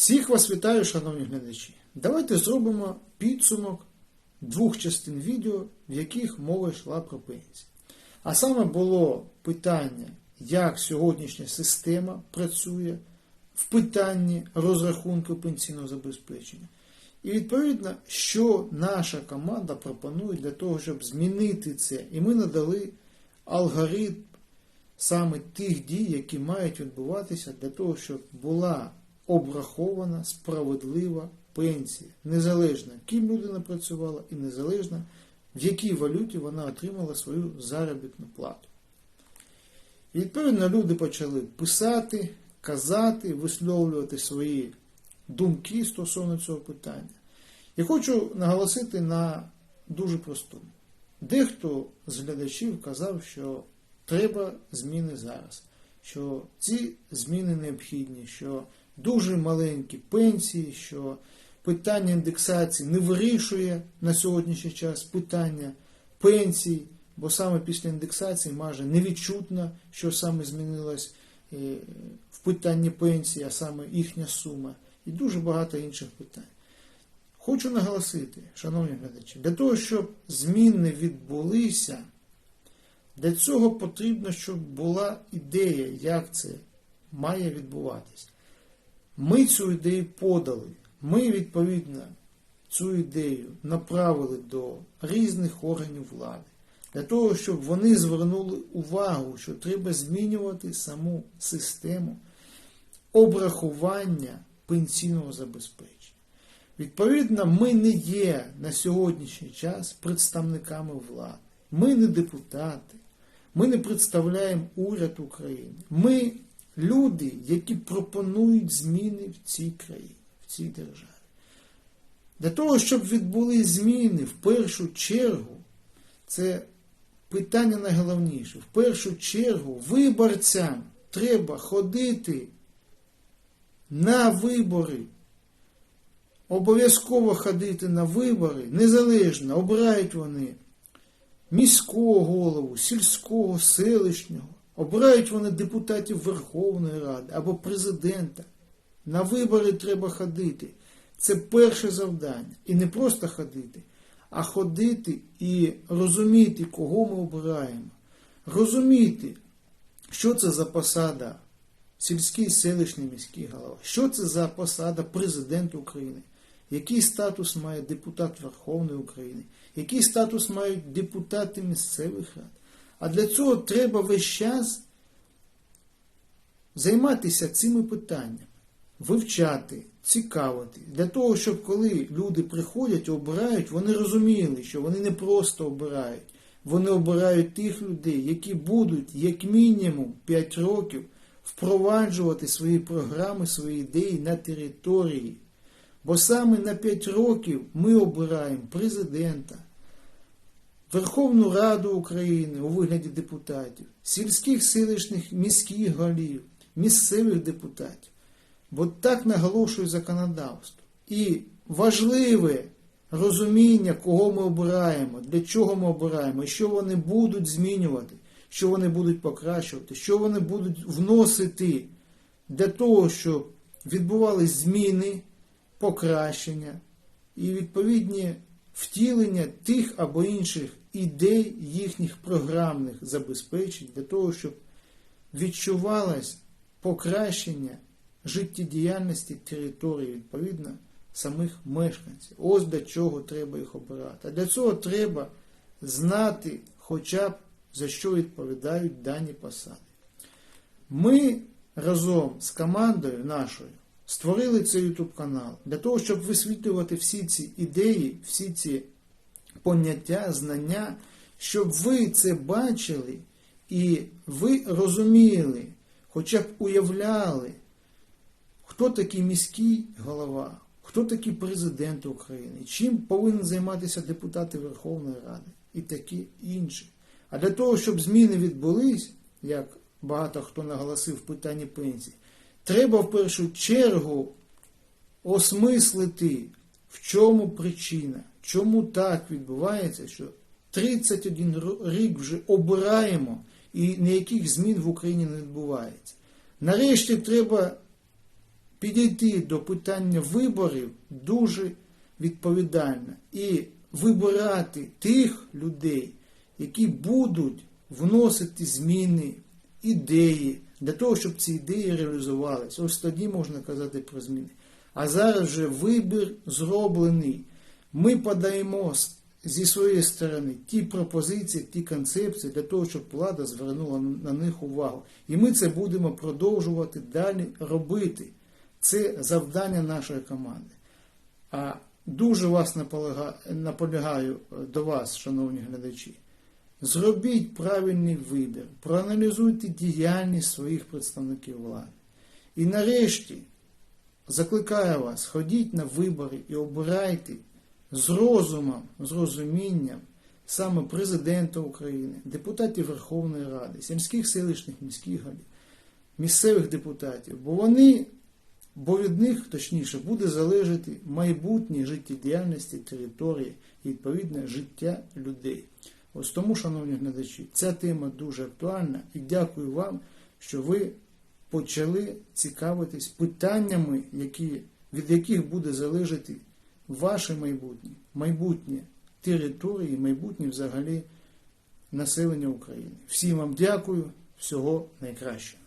Всіх вас вітаю, шановні глядачі. Давайте зробимо підсумок двох частин відео, в яких мова йшла про пенсії. А саме було питання, як сьогоднішня система працює в питанні розрахунку пенсійного забезпечення. І відповідно, що наша команда пропонує для того, щоб змінити це. І ми надали алгоритм саме тих дій, які мають відбуватися для того, щоб була обрахована справедлива пенсія, незалежно, ким людина працювала, і незалежно, в якій валюті вона отримала свою заробітну плату. І відповідно люди почали писати, казати, висловлювати свої думки стосовно цього питання. Я хочу наголосити на дуже простому. Дехто з глядачів казав, що треба зміни зараз, що ці зміни необхідні, що дуже маленькі пенсії, що питання індексації не вирішує на сьогоднішній час питання пенсій, бо саме після індексації майже невідчутно, що саме змінилось е, в питанні пенсії, а саме їхня сума, і дуже багато інших питань. Хочу наголосити, шановні глядачі, для того, щоб зміни відбулися, для цього потрібно, щоб була ідея, як це має відбуватись. Ми цю ідею подали. Ми, відповідно, цю ідею направили до різних органів влади, для того, щоб вони звернули увагу, що треба змінювати саму систему обрахування пенсійного забезпечення. Відповідно, ми не є на сьогоднішній час представниками влади. Ми не депутати, ми не представляємо уряд України. Ми люди, які пропонують зміни в цій країні, в цій державі. Для того, щоб відбули зміни, в першу чергу, це питання найголовніше. В першу чергу виборцям треба ходити на вибори. Обов'язково ходити на вибори, незалежно, обирають вони міського голову, сільського, селищного, обирають вони депутатів Верховної Ради або президента. На вибори треба ходити. Це перше завдання. І не просто ходити, а ходити і розуміти, кого ми обираємо. Розуміти, що це за посада сільський селищний міський голова, що це за посада президента України. Який статус має депутат Верховної України, який статус мають депутати місцевих рад. А для цього треба весь час займатися цими питаннями, вивчати, цікавити, для того, щоб коли люди приходять і обирають, вони розуміли, що вони не просто обирають, вони обирають тих людей, які будуть як мінімум 5 років впроваджувати свої програми, свої ідеї на території. Бо саме на 5 років ми обираємо президента, Верховну Раду України у вигляді депутатів, сільських селищних міських голів, місцевих депутатів. Бо так наголошує законодавство. І важливе розуміння, кого ми обираємо, для чого ми обираємо, що вони будуть змінювати, що вони будуть покращувати, що вони будуть вносити для того, щоб відбувались зміни покращення і відповідні втілення тих або інших ідей їхніх програмних забезпечень для того, щоб відчувалось покращення життєдіяльності території, відповідно, самих мешканців. Ось для чого треба їх обирати. А для цього треба знати хоча б за що відповідають дані посади. Ми разом з командою нашою створили цей YouTube канал для того, щоб висвітлювати всі ці ідеї, всі ці поняття, знання, щоб ви це бачили і ви розуміли, хоча б уявляли, хто такий міський голова, хто такий президент України, чим повинен займатися депутати Верховної Ради і такі інші. А для того, щоб зміни відбулись, як багато хто наголосив в питанні пенсії, треба в першу чергу осмислити, в чому причина, чому так відбувається, що 31 рік вже обираємо і ніяких змін в Україні не відбувається. Нарешті треба підійти до питання виборів дуже відповідально і вибирати тих людей, які будуть вносити зміни, ідеї, для того, щоб ці ідеї реалізувалися. Ось тоді можна казати про зміни. А зараз вже вибір зроблений. Ми подаємо зі своєї сторони ті пропозиції, ті концепції для того, щоб влада звернула на них увагу. І ми це будемо продовжувати далі робити. Це завдання нашої команди. А дуже вас наполяга- наполягаю до вас, шановні глядачі. Зробіть правильний вибір, проаналізуйте діяльність своїх представників влади. І нарешті закликаю вас, ходіть на вибори і обирайте з розумом, з розумінням саме президента України, депутатів Верховної Ради, сільських селищних міських голів, місцевих депутатів, бо вони, бо від них, точніше, буде залежати майбутнє життєдіяльності території і відповідне життя людей. Ось тому, шановні глядачі, ця тема дуже актуальна і дякую вам, що ви почали цікавитись питаннями, які, від яких буде залежати ваше майбутнє, майбутнє території, майбутнє взагалі населення України. Всім вам дякую, всього найкращого.